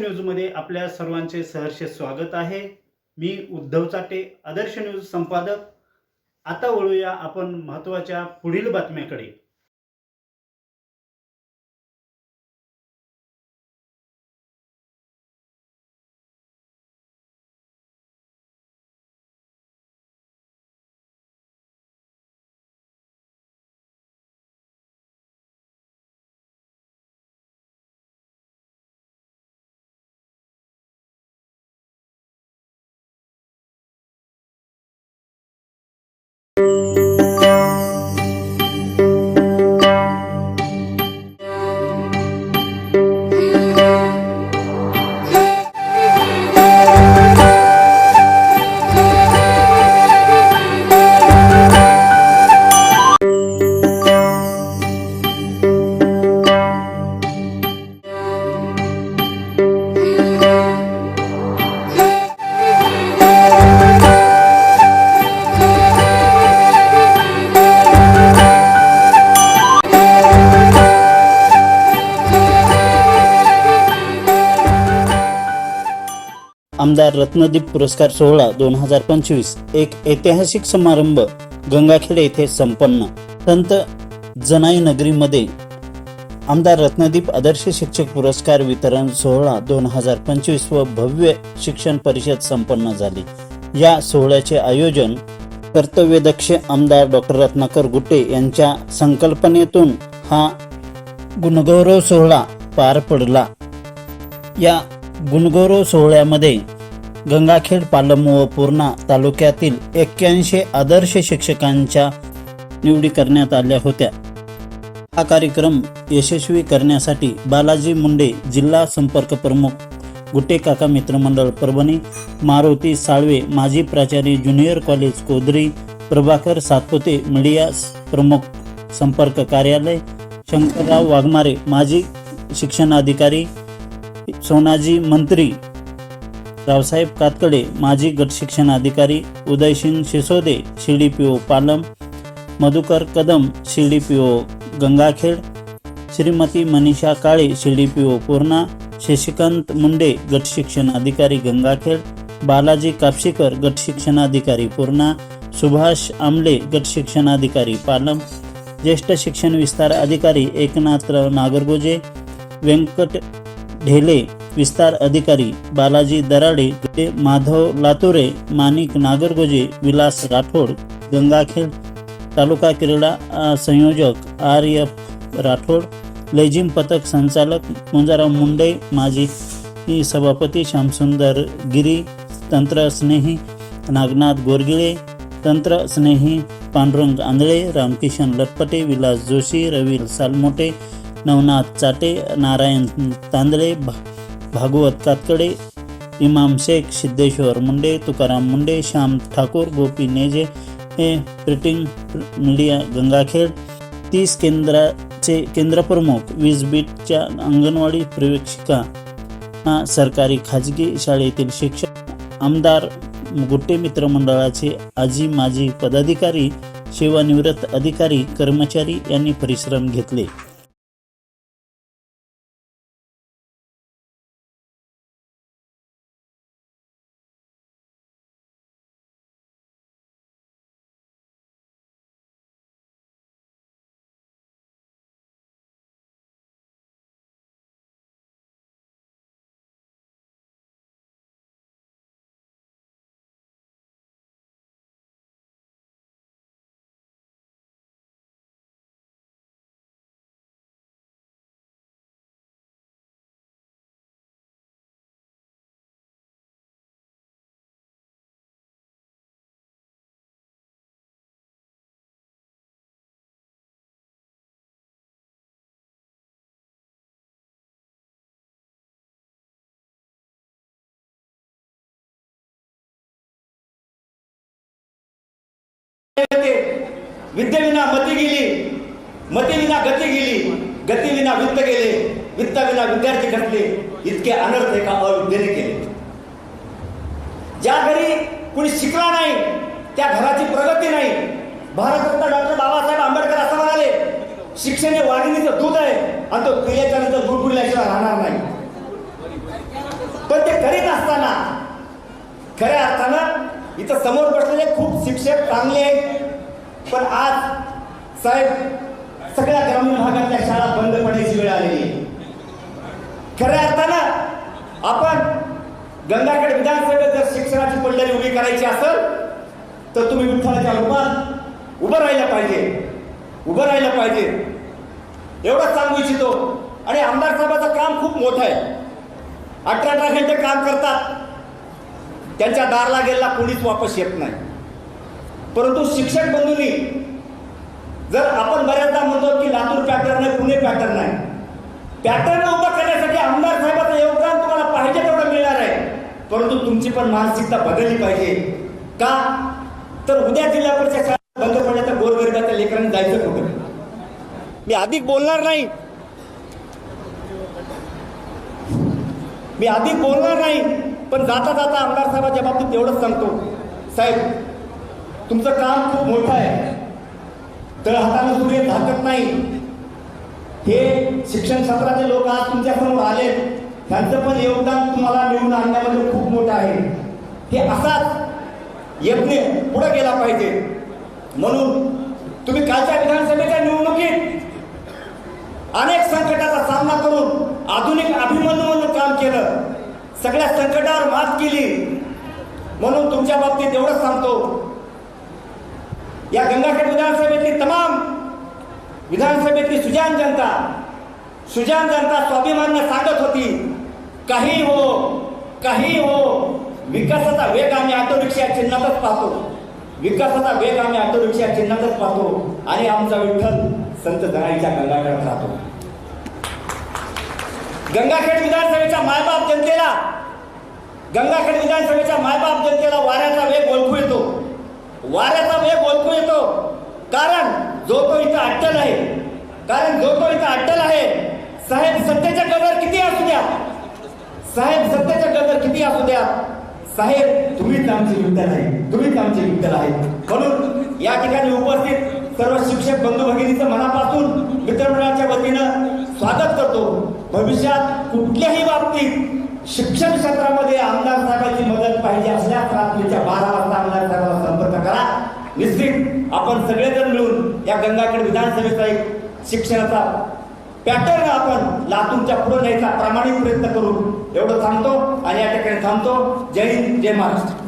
न्यूजमध्ये आपल्या सर्वांचे सहर्ष स्वागत आहे. मी उद्धव चाटे आदर्श न्यूज संपादक. आता वळूया आपण महत्त्वाच्या पुढील बातम्याकडे. आमदार रत्नदीप पुरस्कार सोहळा दोन हजार पंचवीस एक ऐतिहासिक समारंभ गंगाखेड येथे संपन्न. संत जनाई नगरीमध्ये आमदार रत्नदीप आदर्श शिक्षक पुरस्कार वितरण सोहळा दोन हजार पंचवीस व भव्य शिक्षण परिषद संपन्न झाली. या सोहळ्याचे आयोजन कर्तव्यदक्ष आमदार डॉक्टर रत्नाकर गुट्टे यांच्या संकल्पनेतून हा गुणगौरव सोहळा पार पडला. या गुणगौरव सोहळ्यामध्ये गंगाखेड पालम व पूर्णा तालुक्यातील एक्क्याऐंशी आदर्श शिक्षकांच्या निवडी करण्यात आल्या होत्या. हा कार्यक्रम यशस्वी करण्यासाठी बालाजी मुंडे जिल्हा संपर्क प्रमुख गुटे काका मित्रमंडळ परभणी मारुती साळवे माजी प्राचार्य junior college Kodari Prabhakar Satpute media प्रमुख संपर्क कार्यालय शंकरराव वाघमारे माजी शिक्षणाधिकारी सोनाजी मंत्री रावसाहेब कातकडे माजी गट शिक्षण अधिकारी Udaysing Shisode C D P O Palam Madhukar Kadam C D P O Gangakhed Shrimati Manisha Kale C D P O Purna Shashikant Munde गट शिक्षण अधिकारी गंगाखेड बालाजी कापशीकर गट शिक्षणाधिकारी पूर्णा सुभाष आमले गट शिक्षणाधिकारी पालम ज्येष्ठ शिक्षण विस्तार अधिकारी एकनाथराव नागरगोजे व्यंकट ढेले विस्तार अधिकारी बालाजी दराडे माधव लातुरे माणिक नागरगोजे विलास राठोड गंगाखेड तालुका क्रीडा संयोजक आर एफ राठोड लेझिम पथक संचालक मुंजाराव मुंडे माजी सभापती श्यामसुंदर गिरी तंत्रस्नेही नागनाथ गोरगिळे तंत्रस्नेही पांडुरंग आंधळे रामकिशन लटपटे विलास जोशी रवी सालमोटे नवनाथ चाटे नारायण तांदळे भा भागवत कातकडे इमाम शेख सिद्धेश्वर मुंडे तुकाराम मुंडे श्याम ठाकूर गोपी नेजे हे प्रिंटिंग मीडिया गंगाखेड तीस केंद्राचे केंद्रप्रमुख वीज बीटच्या अंगणवाडी प्रवेशिका सरकारी खाजगी शाळेतील शिक्षक आमदार गुट्टे मित्र मंडळाचे आजी माजी पदाधिकारी सेवानिवृत्त अधिकारी कर्मचारी यांनी परिश्रम घेतले. विद्येविना मती गेली. मतीविना गती गेली. गतीविना वित्त गेले. वित्ताविना विद्यार्थी घटले. इतके अनर्थ एका अविद्येने केले. ज्या घरी कुणी शिकला नाही त्या घराची प्रगती नाही. भारतरत्न डॉक्टर बाबासाहेब आंबेडकर असं म्हणाले शिक्षण हे वाघिणीचं दूध आहे आणि तो पिल्याच्या नंतर दूध पिल्याशिवाय राहणार नाही. पण ते करीत असताना खऱ्या अर्थानं इथं समोर बसलेले खूप शिक्षक चांगले आहेत. पण आज साहेब सगळ्या ग्रामीण भागातल्या शाळा बंद पडायची वेळ आलेली आहे. खऱ्या अर्थानं आपण गंगाखेड विधानसभेत जर शिक्षणाची पडलेली उभी करायची असेल तर तुम्ही विठ्ठलाच्या रूपात उभं राहिलं पाहिजे. उभं राहिलं पाहिजे. एवढंच सांगू इच्छितो. आणि आमदार साहेबाचं काम खूप मोठं आहे. अठरा अठरा घंटे काम करतात. त्यांच्या दारला गेलेला कोणीच वापस येत नाही. परंतु शिक्षक बंधूंनी जर आपण बऱ्याचदा म्हणतो की लातूर पॅटर्न आहे पुणे पॅटर्न आहे. पॅटर्न उभं करण्यासाठी आमदार साहेबांचं योगदान तुम्हाला पाहिजे तेवढं मिळणार आहे. परंतु तुमची पण मानसिकता बदलली पाहिजे. का? तर उद्या जिल्हा परिषद शाळा बंद पडल्या तर गोरगरिबाच्या लेकरांनी जायचं कुठं? मी अधिक बोलणार नाही. मी अधिक बोलणार नाही. पण जाता जाता आमदार साहेबाच्या बाबतीत एवढंच सांगतो. साहेब तुमचं काम खूप मोठं आहे. तर हाताने सूर्य झाकत नाही. हे शिक्षण क्षेत्राचे लोक आज तुमच्यासमोर आले. त्यांचं पण योगदान तुम्हाला निवडून आणण्यामध्ये खूप मोठं आहे. हे असाच यज्ञ पुढे गेला पाहिजे. म्हणून तुम्ही कालच्या विधानसभेच्या निवडणुकीत अनेक संकटाचा सामना करून आधुनिक अभिमन्यू म्हणून काम केलं. सगळ्या संकटावर मात केली. म्हणून तुमच्या बाबतीत एवढंच सांगतो. या गंगाखेड विधानसभेतली तमाम विधानसभेतली सुजान जनता सुजान जनता स्वाभिमाननं सांगत होती काही हो काही हो विकासाचा वेग आम्ही ऑटो रिक्षा चिन्हातच पाहतो. विकासाचा वेग आम्ही ऑटो रिक्षा चिन्हातच पाहतो आणि आमचा विठ्ठल संत जनाईच्या गंगाखेडात राहतो. गंगाखेड विधानसभेच्या मायबाप जनतेला गंगाखेड विधानसभेच्या मायबाप जनतेला वाऱ्याचा वेग ओळखू येतो. वाऱ्याचा वेग ओळखू येतो. कारण जो तो इथं अट्टल आहे. कारण जो तो इथं अट्टल आहे. साहेब सत्तेच्या गजर किती असू द्या? साहेब सत्तेच्या गजर किती असू द्या? साहेब तुम्हीच आमचे युद्ध आहे. तुम्हीच आमचे युद्ध आहे. म्हणून या ठिकाणी उपस्थित सर्व शिक्षक बंधू भगिनीचं मनापासून मित्रमंडळाच्या वतीनं स्वागत करतो. भविष्यात कुठल्याही बाबतीत शिक्षण क्षेत्रामध्ये आमदार साहेबांची मदत पाहिजे असल्यास रात्रीच्या बारा वाजता आमदार साहेबांना संपर्क करा. निश्चित आपण सगळेजण मिळून या गंगाखेड विधानसभेचा एक शिक्षणाचा पॅटर्न आपण लातूरच्या पुढे न्यायचा प्रामाणिक प्रयत्न करू एवढं थांबतो आणि या ठिकाणी थांबतो. जय हिंद जय महाराष्ट्र.